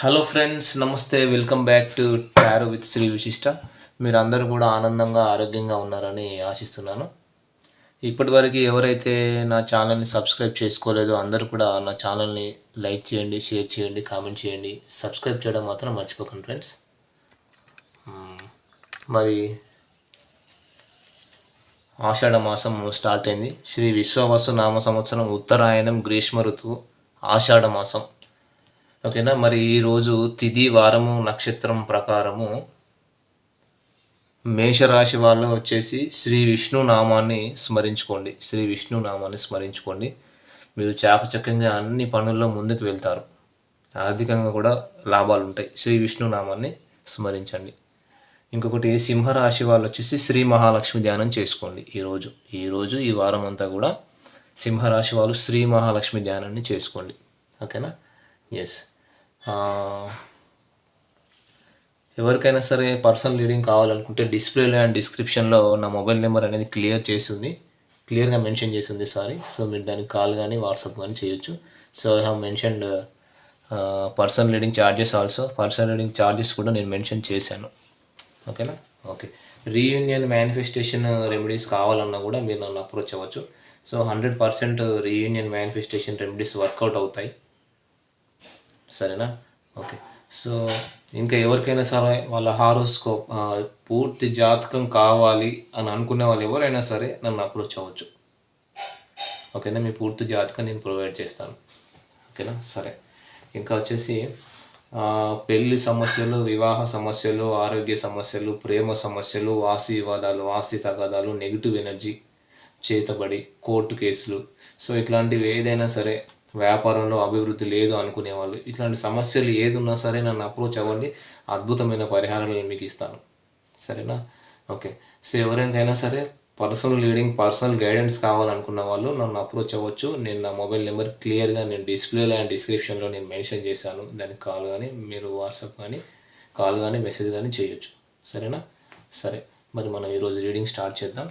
Hello friends నమస్తే welcome back to tarot with Shri Vishishta మీరు అందరూ కూడా ఆనందంగా ఆరోగ్యంగా ఉన్నారని ఆశిస్తున్నాను. ఇప్పటివరకు ఎవరైతే నా ఛానల్ని సబ్స్క్రైబ్ చేసుకోలేదో అందరూ కూడా నా ఛానల్ని లైక్ చేయండి షేర్ చేయండి కామెంట్ చేయండి. సబ్స్క్రైబ్ చేయడం మాత్రం మర్చిపోకండి ఫ్రెండ్స్ మరి ఆషాఢ మాసం స్టార్ట్ అయింది. శ్రీ విశ్వవసు నామ సంవత్సరం ఉత్తరాయణం గ్రీష్మ ఋతువు ఆషాఢ మాసం. ఓకేనా? మరి ఈరోజు తిది వారము నక్షత్రం ప్రకారము మేషరాశి వాళ్ళు వచ్చేసి శ్రీ విష్ణు నామాన్ని స్మరించుకోండి. శ్రీ విష్ణు నామాన్ని స్మరించుకోండి. మీరు చాకచక్యంగా అన్ని పనుల్లో ముందుకు వెళ్తారు. ఆర్థికంగా కూడా లాభాలు ఉంటాయి. శ్రీ విష్ణు నామాన్ని స్మరించండి. ఇంకొకటి సింహరాశి వాళ్ళు వచ్చేసి శ్రీ మహాలక్ష్మి ధ్యానం చేసుకోండి. ఈరోజు ఈరోజు ఈ వారం అంతా కూడా సింహరాశి వాళ్ళు శ్రీ మహాలక్ష్మి ధ్యానాన్ని చేసుకోండి. ఓకేనా? ఎస్ ఎవరికైనా సరే పర్సనల్ రీడింగ్ కావాలనుకుంటే డిస్ప్లేలో అండ్ డిస్క్రిప్షన్లో నా మొబైల్ నెంబర్ అనేది క్లియర్ చేసింది. క్లియర్గా మెన్షన్ చేసింది సారీ. సో మీరు దానికి కాల్ కానీ వాట్సాప్ కానీ చేయొచ్చు. So I have mentioned personal reading charges also. Personal reading charges కూడా నేను మెన్షన్ చేశాను. ఓకేనా? ఓకే. రీయూనియన్ మేనిఫెస్టేషన్ రెమెడీస్ కావాలన్నా కూడా మీరు నన్ను అప్రోచ్ అవ్వచ్చు. So hundred percent reunion manifestation remedies work out అవుతాయి. సరేనా? ఓకే. సో ఇంకా ఎవరికైనా సరే వాళ్ళ హారోస్కోప్ పూర్తి జాతకం కావాలి అని అనుకునే వాళ్ళు ఎవరైనా సరే నన్ను అప్రోచ్ అవ్వచ్చు. ఓకేనా? మీ పూర్తి జాతకం నేను ప్రొవైడ్ చేస్తాను. ఓకేనా? సరే. ఇంకా వచ్చేసి పెళ్ళి పెళ్ళి సమస్యలు వివాహ సమస్యలు ఆరోగ్య సమస్యలు ప్రేమ సమస్యలు వాసి వివాదాలు వాసి తగాదాలు నెగిటివ్ ఎనర్జీ చేతబడి కోర్టు కేసులు. సో ఇట్లాంటివి ఏదైనా సరే వ్యాపారంలో అభివృద్ధి లేదు అనుకునే వాళ్ళు ఇట్లాంటి సమస్యలు ఏది ఉన్నా సరే నన్ను అప్రోచ్ అవ్వండి. అద్భుతమైన పరిహారాలు నేను మీకు ఇస్తాను. సరేనా? ఓకే. సో ఎవరికైనా సరే పర్సనల్ లీడింగ్ పర్సనల్ గైడెన్స్ కావాలనుకున్న వాళ్ళు నన్ను అప్రోచ్ అవ్వచ్చు. నేను నా మొబైల్ నెంబర్ క్లియర్గా నేను డిస్ప్లేలో అండ్ డిస్క్రిప్షన్లో నేను మెన్షన్ చేశాను. దానికి కాల్ కానీ మీరు వాట్సాప్ కానీ కాల్ కానీ మెసేజ్ కానీ చేయొచ్చు. సరేనా? సరే. మరి మనం ఈరోజు రీడింగ్ స్టార్ట్ చేద్దాం.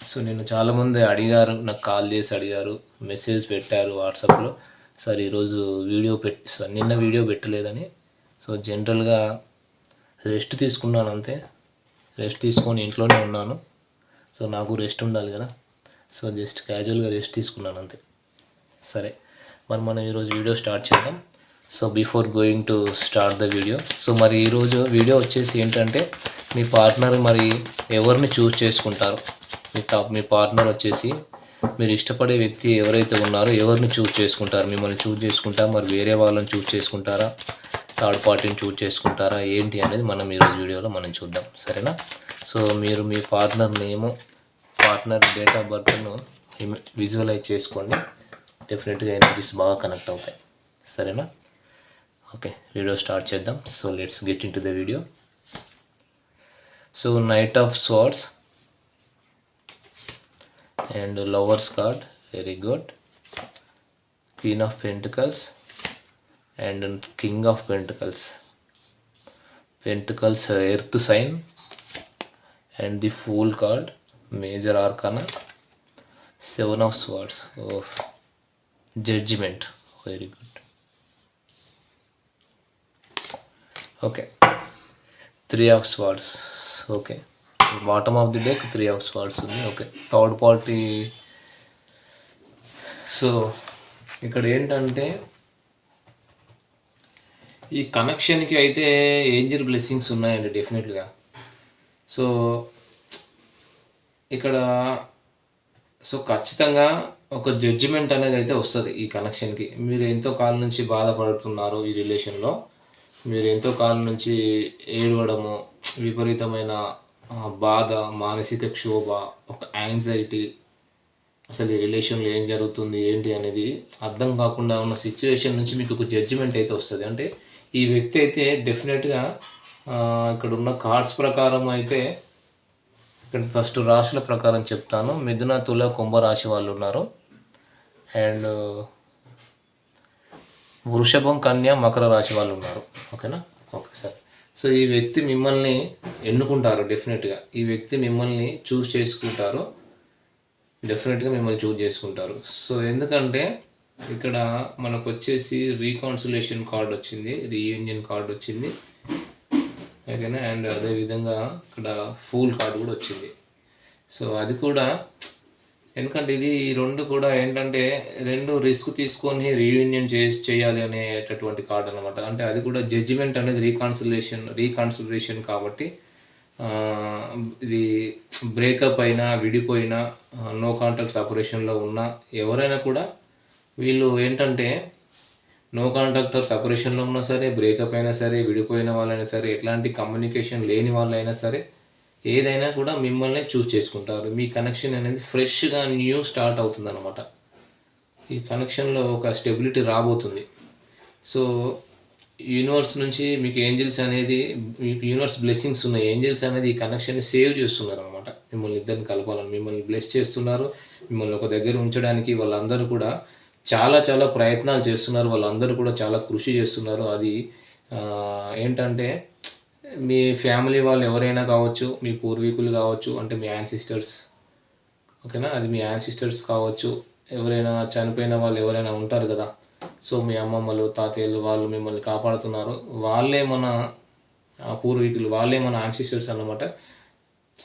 సో నేను చాలామంది అడిగారు నాకు కాల్ చేసి అడిగారు మెసేజ్ పెట్టారు వాట్సాప్లో. సార్ ఈరోజు వీడియో పెట్టి సార్ నిన్న వీడియో పెట్టలేదని. సో జనరల్గా రెస్ట్ తీసుకున్నాను అంతే. రెస్ట్ తీసుకొని ఇంట్లోనే ఉన్నాను. సో నాకు రెస్ట్ ఉండాలి కదా. సో జస్ట్ క్యాజువల్గా రెస్ట్ తీసుకున్నాను అంతే. సరే మరి మనం ఈరోజు వీడియో స్టార్ట్ చేద్దాం. So before going to start the video so మరి ఈరోజు వీడియో వచ్చేసి ఏంటంటే మీ పార్ట్నర్ మరి ఎవరిని చూస్ చేసుకుంటారు? మీ మీ పార్ట్నర్ వచ్చేసి మీరు ఇష్టపడే వ్యక్తి ఎవరైతే ఉన్నారో ఎవరిని చూజ్ చేసుకుంటారు? మిమ్మల్ని చూజ్ చేసుకుంటారా మరి వేరే వాళ్ళని చూజ్ చేసుకుంటారా? థర్డ్ పార్టీని చూజ్ చేసుకుంటారా? ఏంటి అనేది మనం ఈరోజు వీడియోలో మనం చూద్దాం. సరేనా? సో మీరు మీ partner name partner date of బర్త్ను visualise చేసుకోండి. డెఫినెట్గా ఎనర్జీస్ బాగా కనెక్ట్ అవుతాయి. సరేనా? ఓకే వీడియో స్టార్ట్ చేద్దాం. So let's get into the video. So knight of swords and lovers card very good. Queen of pentacles and king of pentacles. Pentacles earth sign and the fool card major arcana seven of swords of judgment very good. Okay. Three of swords okay. Bottom of the deck three of swords ఉంది. Okay third party so ఇక్కడ ఏంటంటే ఈ కనెక్షన్కి అయితే Angel blessings ఉన్నాయండి డెఫినెట్గా so ఇక్కడ so ఖచ్చితంగా ఒక జడ్జిమెంట్ అనేది అయితే వస్తుంది ఈ కనెక్షన్కి మీరు ఎంతో కాలం నుంచి బాధపడుతున్నారు ఈ రిలేషన్లో మీరు ఎంతో కాలం నుంచి ఏడవడము విపరీతమైన బాధ మానసిక క్షోభ ఒక యాంగ్జైటీ అసలు ఈ రిలేషన్లో ఏం జరుగుతుంది ఏంటి అనేది అర్థం కాకుండా ఉన్న సిచ్యువేషన్ నుంచి మీకు ఒక జడ్జిమెంట్ అయితే వస్తుంది. అంటే ఈ వ్యక్తి అయితే డెఫినెట్గా ఇక్కడ ఉన్న కార్డ్స్ ప్రకారం అయితే ఇక్కడ ఫస్ట్ రాశుల ప్రకారం చెప్తాను. మిథున తుల కుంభ రాశి వాళ్ళు ఉన్నారు. అండ్ వృషభం కన్య మకర రాశి వాళ్ళు ఉన్నారు. ఓకేనా ఓకే సార్ సో ఈ వ్యక్తి మిమ్మల్ని ఎన్నుకుంటారు డెఫినెట్గా ఈ వ్యక్తి మిమ్మల్ని చూస్ చేసుకుంటారు. డెఫినెట్గా మిమ్మల్ని చూస్ చేసుకుంటారు. సో ఎందుకంటే ఇక్కడ మనకు వచ్చేసి రీకాన్సులేషన్ కార్డ్ వచ్చింది రీయూనియన్ కార్డ్ వచ్చింది. ఓకేనా? అండ్ అదేవిధంగా ఇక్కడ ఫూల్ కార్డ్ కూడా వచ్చింది. సో అది కూడా ఎందుకంటే ఇది ఈ రెండు కూడా ఏంటంటే రెండు రిస్క్ తీసుకొని రీయూనియన్ చేసి చేయాలి అనేటటువంటి కార్డ్ అనమాట అంటే అది కూడా జడ్జిమెంట్ అనేది రీకాన్సిలేషన్ రీకాన్సిలేషన్ కాబట్టి ఇది బ్రేకప్ అయినా విడిపోయినా నో కాంటాక్ట్ సపరేషన్లో ఉన్న ఎవరైనా కూడా వీళ్ళు ఏంటంటే నో కాంటాక్ట్ సపరేషన్లో ఉన్నా సరే బ్రేకప్ అయినా సరే విడిపోయిన వాళ్ళైనా సరే ఎట్లాంటి కమ్యూనికేషన్ లేని వాళ్ళైనా సరే ఏదైనా కూడా మిమ్మల్ని చూస్ చేసుకుంటారు. మీ కనెక్షన్ అనేది ఫ్రెష్గా న్యూ స్టార్ట్ అవుతుంది అనమాట ఈ కనెక్షన్లో ఒక స్టెబిలిటీ రాబోతుంది. సో యూనివర్స్ నుంచి మీకు ఏంజల్స్ అనేది మీకు యూనివర్స్ బ్లెస్సింగ్స్ ఉన్నాయి ఏంజల్స్ అనేది ఈ కనెక్షన్ని సేవ్ చేస్తున్నారు అనమాట మిమ్మల్ని ఇద్దరిని కలపాలని మిమ్మల్ని బ్లెస్ చేస్తున్నారు. మిమ్మల్ని ఒక దగ్గర ఉంచడానికి వాళ్ళందరూ కూడా చాలా చాలా ప్రయత్నాలు చేస్తున్నారు. వాళ్ళందరూ కూడా చాలా కృషి చేస్తున్నారు. అది ఏంటంటే మీ ఫ్యామిలీ వాళ్ళు ఎవరైనా కావచ్చు మీ పూర్వీకులు కావచ్చు అంటే మీ యాన్సిస్టర్స్ ఓకేనా? అది మీ యాన్సిస్టర్స్ కావచ్చు ఎవరైనా చనిపోయిన వాళ్ళు ఎవరైనా ఉంటారు కదా? సో మీ అమ్మమ్మలు తాతయ్యలు వాళ్ళు మిమ్మల్ని కాపాడుతున్నారు. వాళ్ళే మన పూర్వీకులు వాళ్ళే మన యాన్సిస్టర్స్ అన్నమాట.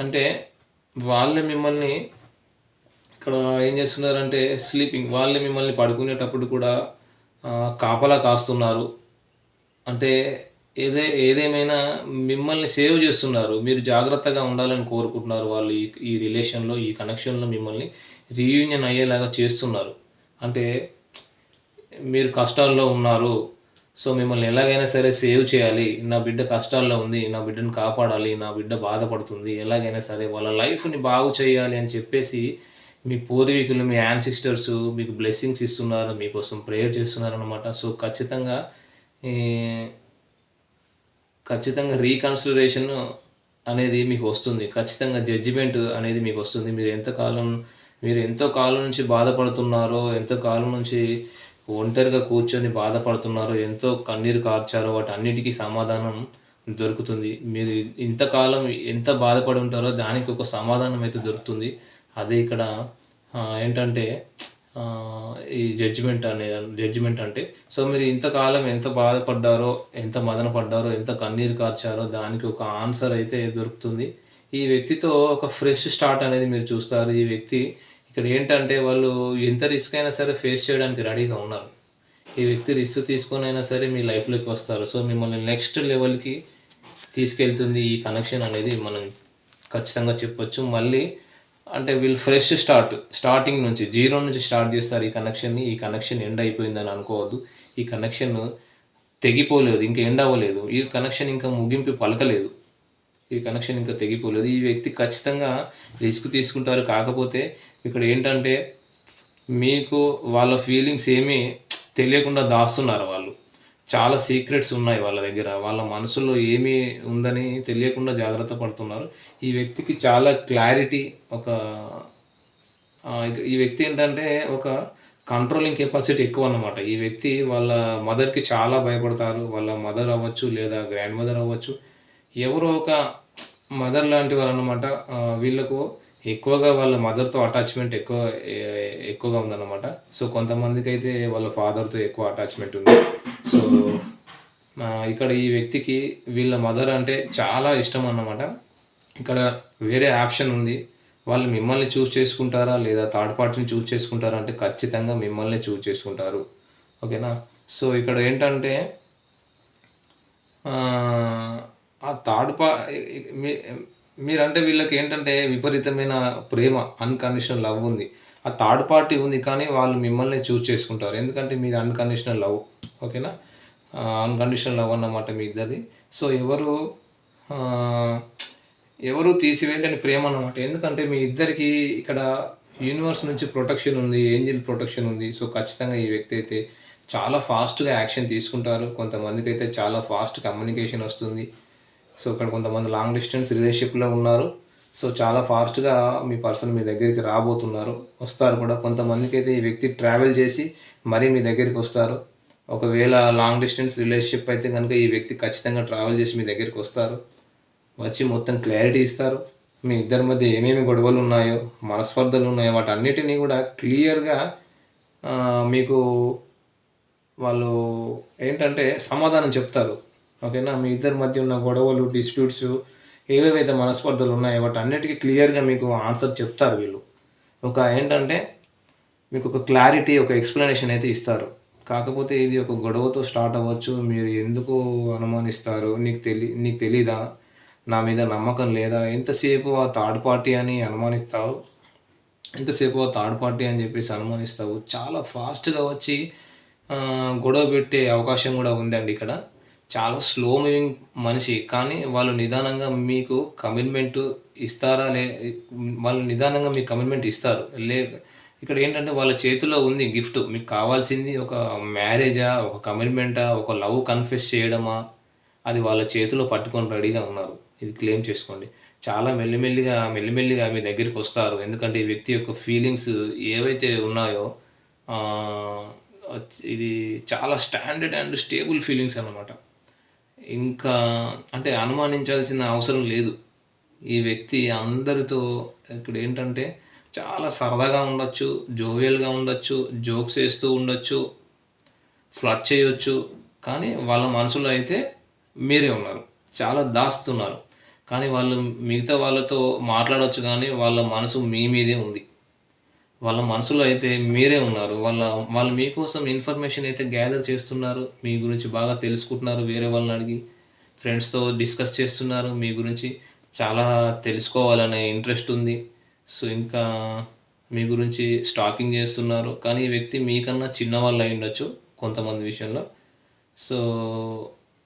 అంటే వాళ్ళే మిమ్మల్ని ఇక్కడ ఏం చేస్తున్నారంటే స్లీపింగ్ వాళ్ళే మిమ్మల్ని పడుకునేటప్పుడు కూడా కాపలా కాస్తున్నారు. అంటే ఏదే ఏదేమైనా మిమ్మల్ని సేవ్ చేస్తున్నారు మీరు జాగ్రత్తగా ఉండాలని కోరుకుంటున్నారు వాళ్ళు ఈ ఈ రిలేషన్లో ఈ కనెక్షన్లో మిమ్మల్ని రీయూనియన్ అయ్యేలాగా చేస్తున్నారు. అంటే మీరు కష్టాల్లో ఉన్నారు సో మిమ్మల్ని ఎలాగైనా సరే సేవ్ చేయాలి. నా బిడ్డ కష్టాల్లో ఉంది నా బిడ్డను కాపాడాలి నా బిడ్డ బాధపడుతుంది ఎలాగైనా సరే వాళ్ళ లైఫ్ని బాగు చేయాలి అని చెప్పేసి మీ పూర్వీకులు మీ యాన్సిస్టర్స్ మీకు బ్లెస్సింగ్స్ ఇస్తున్నారు మీకోసం ప్రేయర్ చేస్తున్నారు అనమాట సో ఖచ్చితంగా ఖచ్చితంగా రీకన్సిడరేషన్ అనేది మీకు వస్తుంది. ఖచ్చితంగా జడ్జిమెంట్ అనేది మీకు వస్తుంది. మీరు ఎంతకాలం మీరు ఎంతో కాలం నుంచి బాధపడుతున్నారో ఎంతో కాలం నుంచి ఒంటరిగా కూర్చొని బాధపడుతున్నారో ఎంతో కన్నీరు కార్చారో వాటి అన్నిటికీ సమాధానం దొరుకుతుంది. మీరు ఇంతకాలం ఎంత బాధపడి ఉంటారో దానికి ఒక సమాధానం అయితే దొరుకుతుంది. అదే ఇక్కడ ఏంటంటే ఈ జడ్జిమెంట్ అనే జడ్జిమెంట్ అంటే సో మీరు ఇంతకాలం ఎంత బాధపడ్డారో ఎంత మదన పడ్డారో ఎంత కన్నీరు కార్చారో దానికి ఒక ఆన్సర్ అయితే దొరుకుతుంది. ఈ వ్యక్తితో ఒక ఫ్రెష్ స్టార్ట్ అనేది మీరు చూస్తారు. ఈ వ్యక్తి ఇక్కడ ఏంటంటే వాళ్ళు ఎంత రిస్క్ అయినా సరే ఫేస్ చేయడానికి రెడీగా ఉన్నారు. ఈ వ్యక్తి రిస్క్ తీసుకొని అయినా సరే మీ లైఫ్లోకి వస్తారు. సో మిమ్మల్ని నెక్స్ట్ లెవెల్కి తీసుకెళ్తుంది ఈ కనెక్షన్ అనేది మనం ఖచ్చితంగా చెప్పొచ్చు. మళ్ళీ అంటే వీళ్ళు ఫ్రెష్ స్టార్ట్ స్టార్టింగ్ నుంచి జీరో నుంచి స్టార్ట్ చేస్తారు ఈ కనెక్షన్ని ఈ కనెక్షన్ ఎండ్ అయిపోయిందని అనుకోవద్దు. ఈ కనెక్షన్ తెగిపోలేదు ఇంకా ఎండ్ అవ్వలేదు. ఈ కనెక్షన్ ఇంకా ముగింపు పలకలేదు. ఈ కనెక్షన్ ఇంకా తెగిపోలేదు. ఈ వ్యక్తి ఖచ్చితంగా రిస్క్ తీసుకుంటారు. కాకపోతే ఇక్కడ ఏంటంటే మీకు వాళ్ళ ఫీలింగ్స్ ఏమీ తెలియకుండా దాస్తున్నారు వాళ్ళు. చాలా సీక్రెట్స్ ఉన్నాయి వాళ్ళ దగ్గర. వాళ్ళ మనసులో ఏమి ఉందని తెలియకుండా జాగ్రత్త పడుతున్నారు. ఈ వ్యక్తికి చాలా క్లారిటీ ఒక ఈ వ్యక్తి ఏంటంటే ఒక కంట్రోలింగ్ కెపాసిటీ ఎక్కువ అన్నమాట ఈ వ్యక్తి వాళ్ళ మదర్కి చాలా భయపడతారు. వాళ్ళ మదర్ అవ్వచ్చు లేదా గ్రాండ్ మదర్ అవ్వచ్చు. ఎవరో ఒక మదర్ లాంటి వాళ్ళు అనమాట వీళ్ళకు ఎక్కువగా వాళ్ళ మదర్తో అటాచ్మెంట్ ఎక్కువ ఎక్కువగా ఉందన్నమాట. సో కొంతమందికి అయితే వాళ్ళ ఫాదర్తో ఎక్కువ అటాచ్మెంట్ ఉంది. సో ఇక్కడ ఈ వ్యక్తికి వీళ్ళ మదర్ అంటే చాలా ఇష్టం అన్నమాట. ఇక్కడ వేరే ఆప్షన్ ఉంది. వాళ్ళు మిమ్మల్ని చూస్ చేసుకుంటారా లేదా థర్డ్ పార్టీని చూస్ చేసుకుంటారా అంటే ఖచ్చితంగా మిమ్మల్ని చూస్ చేసుకుంటారు. ఓకేనా? సో ఇక్కడ ఏంటంటే ఆ, థర్డ్ పా మీరంటే వీళ్ళకి ఏంటంటే విపరీతమైన ప్రేమ అన్కండిషనల్ లవ్ ఉంది. ఆ థర్డ్ పార్టీ ఉంది కానీ వాళ్ళు మిమ్మల్ని చూస్ చేసుకుంటారు. ఎందుకంటే మీది అన్కండిషనల్ లవ్ ఓకేనా? అన్కండిషనల్ లవ్ అన్నమాట మీ ఇద్దరిది సో ఎవరు ఎవరు తీసివేయలేని ప్రేమ అన్నమాట. ఎందుకంటే మీ ఇద్దరికి ఇక్కడ యూనివర్స్ నుంచి ప్రొటెక్షన్ ఉంది ఏంజిల్ ప్రొటెక్షన్ ఉంది. సో ఖచ్చితంగా ఈ వ్యక్తి అయితే చాలా ఫాస్ట్గా యాక్షన్ తీసుకుంటారు. కొంతమందికి అయితే చాలా ఫాస్ట్ కమ్యూనికేషన్ వస్తుంది. సో ఇక్కడ కొంతమంది లాంగ్ డిస్టెన్స్ రిలేషన్షిప్లో ఉన్నారు. సో చాలా ఫాస్ట్గా మీ పర్సన్ మీ దగ్గరికి రాబోతున్నారు. వస్తారు కూడా. కొంతమందికి అయితే ఈ వ్యక్తి ట్రావెల్ చేసి మరీ మీ దగ్గరికి వస్తారు. ఒకవేళ లాంగ్ డిస్టెన్స్ రిలేషన్షిప్ అయితే కనుక ఈ వ్యక్తి ఖచ్చితంగా ట్రావెల్ చేసి మీ దగ్గరికి వస్తారు. వచ్చి మొత్తం క్లారిటీ ఇస్తారు. మీ ఇద్దరి మధ్య ఏమేమి గొడవలు ఉన్నాయో మనస్పర్ధలు ఉన్నాయో వాటి అన్నిటినీ కూడా క్లియర్గా మీకు వాళ్ళు ఏంటంటే సమాధానం చెప్తారు. ఓకేనా మీ ఇద్దరి మధ్య ఉన్న గొడవలు డిస్ప్యూట్స్ ఏవేవైతే మనస్పర్ధలు ఉన్నాయో వాటి అన్నిటికీ క్లియర్గా మీకు ఆన్సర్ చెప్తారు వీళ్ళు. ఒక ఏంటంటే మీకు ఒక క్లారిటీ ఒక ఎక్స్ప్లెనేషన్ అయితే ఇస్తారు. కాకపోతే ఇది ఒక గొడవతో స్టార్ట్ అవ్వచ్చు. మీరు ఎందుకు అనుమానిస్తారు? నీకు తెలి నీకు తెలీదా? నా మీద నమ్మకం లేదా? ఎంతసేపు ఆ థర్డ్ పార్టీ అని అనుమానిస్తావు? ఎంతసేపు ఆ థర్డ్ పార్టీ అని చెప్పేసి అనుమానిస్తావు? చాలా ఫాస్ట్గా వచ్చి గొడవ పెట్టే అవకాశం కూడా ఉందండి ఇక్కడ. చాలా స్లో మూవింగ్ మనిషి కానీ వాళ్ళు నిదానంగా మీకు కమిట్మెంట్ ఇస్తారా లే వాళ్ళు నిదానంగా మీకు కమిట్మెంట్ ఇస్తారు. లే ఇక్కడ ఏంటంటే వాళ్ళ చేతిలో ఉంది గిఫ్ట్. మీకు కావాల్సింది ఒక మ్యారేజా ఒక కమిట్మెంటా ఒక లవ్ కన్ఫెస్ చేయడమా? అది వాళ్ళ చేతిలో పట్టుకొని రెడీగా ఉన్నారు. ఇది క్లెయిమ్ చేసుకోండి. చాలా మెల్లిమెల్లిగా మెల్లిమెల్లిగా మీ దగ్గరికి వస్తారు. ఎందుకంటే ఈ వ్యక్తి యొక్క ఫీలింగ్స్ ఏవైతే ఉన్నాయో ఇది చాలా స్టాండర్డ్ అండ్ స్టేబుల్ ఫీలింగ్స్ అన్నమాట. ఇంకా అంటే అనుమానించాల్సిన అవసరం లేదు. ఈ వ్యక్తి అందరితో ఇక్కడ ఏంటంటే చాలా సరదాగా ఉండొచ్చు జోవియల్గా ఉండొచ్చు జోక్స్ వేస్తూ ఉండొచ్చు ఫ్లడ్ చేయొచ్చు. కానీ వాళ్ళ మనసులో అయితే మీరే ఉన్నారు. చాలా దాస్తున్నారు. కానీ వాళ్ళు మిగతా వాళ్ళతో మాట్లాడవచ్చు కానీ వాళ్ళ మనసు మీ మీదే ఉంది. వాళ్ళ మనసులో అయితే మీరే ఉన్నారు. వాళ్ళ వాళ్ళు మీకోసం ఇన్ఫర్మేషన్ అయితే గ్యాదర్ చేస్తున్నారు. మీ గురించి బాగా తెలుసుకుంటున్నారు వేరే వాళ్ళని అడిగి ఫ్రెండ్స్తో డిస్కస్ చేస్తున్నారు. మీ గురించి చాలా తెలుసుకోవాలనే ఇంట్రెస్ట్ ఉంది. సో ఇంకా మీ గురించి స్టాకింగ్ చేస్తున్నారు. కానీ ఈ వ్యక్తి మీకన్నా చిన్నవాళ్ళు అయి ఉండొచ్చు కొంతమంది విషయంలో. సో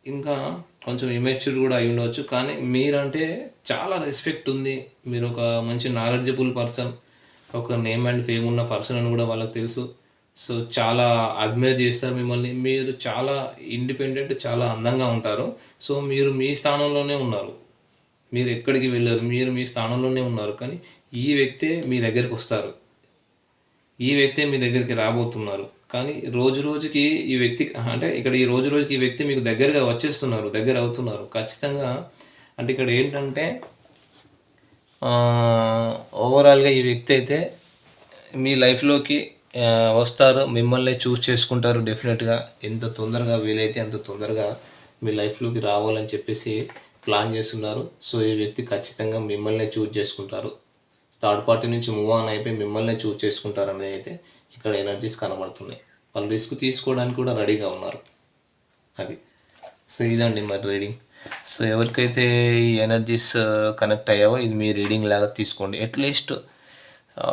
ఇంకా కొంచెం ఇమెచ్యూర్ కూడా అయి ఉండవచ్చు కానీ మీరంటే చాలా రెస్పెక్ట్ ఉంది. మీరు ఒక మంచి నాలెడ్జబుల్ పర్సన్ ఒక నేమ్ అండ్ ఫేమ్ ఉన్న పర్సన్ అని కూడా వాళ్ళకి తెలుసు. సో చాలా అడ్మైర్ చేస్తారు మిమ్మల్ని. మీరు చాలా ఇండిపెండెంట్ చాలా అందంగా ఉంటారు. సో మీరు మీ స్థానంలోనే ఉన్నారు. మీరు ఎక్కడికి వెళ్ళారు? మీరు మీ స్థానంలోనే ఉన్నారు. కానీ ఈ వ్యక్తే మీ దగ్గరికి వస్తారు. ఈ వ్యక్తే మీ దగ్గరికి రాబోతున్నారు. కానీ రోజు రోజుకి ఈ వ్యక్తి అంటే ఇక్కడ ఈ రోజు రోజుకి ఈ వ్యక్తి మీకు దగ్గరగా వచ్చేస్తున్నారు దగ్గర అవుతున్నారు. ఖచ్చితంగా అంటే ఇక్కడ ఏంటంటే ఓవరాల్గా ఈ వ్యక్తి అయితే మీ లైఫ్లోకి వస్తారు. మిమ్మల్ని చూస్ చేసుకుంటారు. డెఫినెట్గా ఎంత తొందరగా వీలైతే అంత తొందరగా మీ లైఫ్లోకి రావాలని చెప్పేసి ప్లాన్ చేస్తున్నారు. సో ఈ వ్యక్తి ఖచ్చితంగా మిమ్మల్ని చూజ్ చేసుకుంటారు. థర్డ్ పార్టీ నుంచి మూవ్ ఆన్ అయిపోయి మిమ్మల్ని చూజ్ చేసుకుంటారు అనేది అయితే ఇక్కడ ఎనర్జీస్ కనబడుతున్నాయి. వాళ్ళు రిస్క్ తీసుకోవడానికి కూడా రెడీగా ఉన్నారు. అది. సో ఇదండి మరి రీడింగ్. సో ఎవరికైతే ఈ ఎనర్జీస్ కనెక్ట్ అయ్యావో ఇది మీ రీడింగ్ లాగా తీసుకోండి. అట్లీస్ట్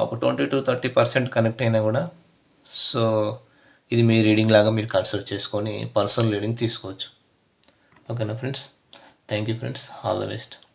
ఒక twenty to thirty percent connect అయినా కూడా సో ఇది మీ రీడింగ్ లాగా మీరు కన్సిడర్ చేసుకొని పర్సనల్ రీడింగ్ తీసుకోవచ్చు. ఓకేనా friends? thank you friends. All the best.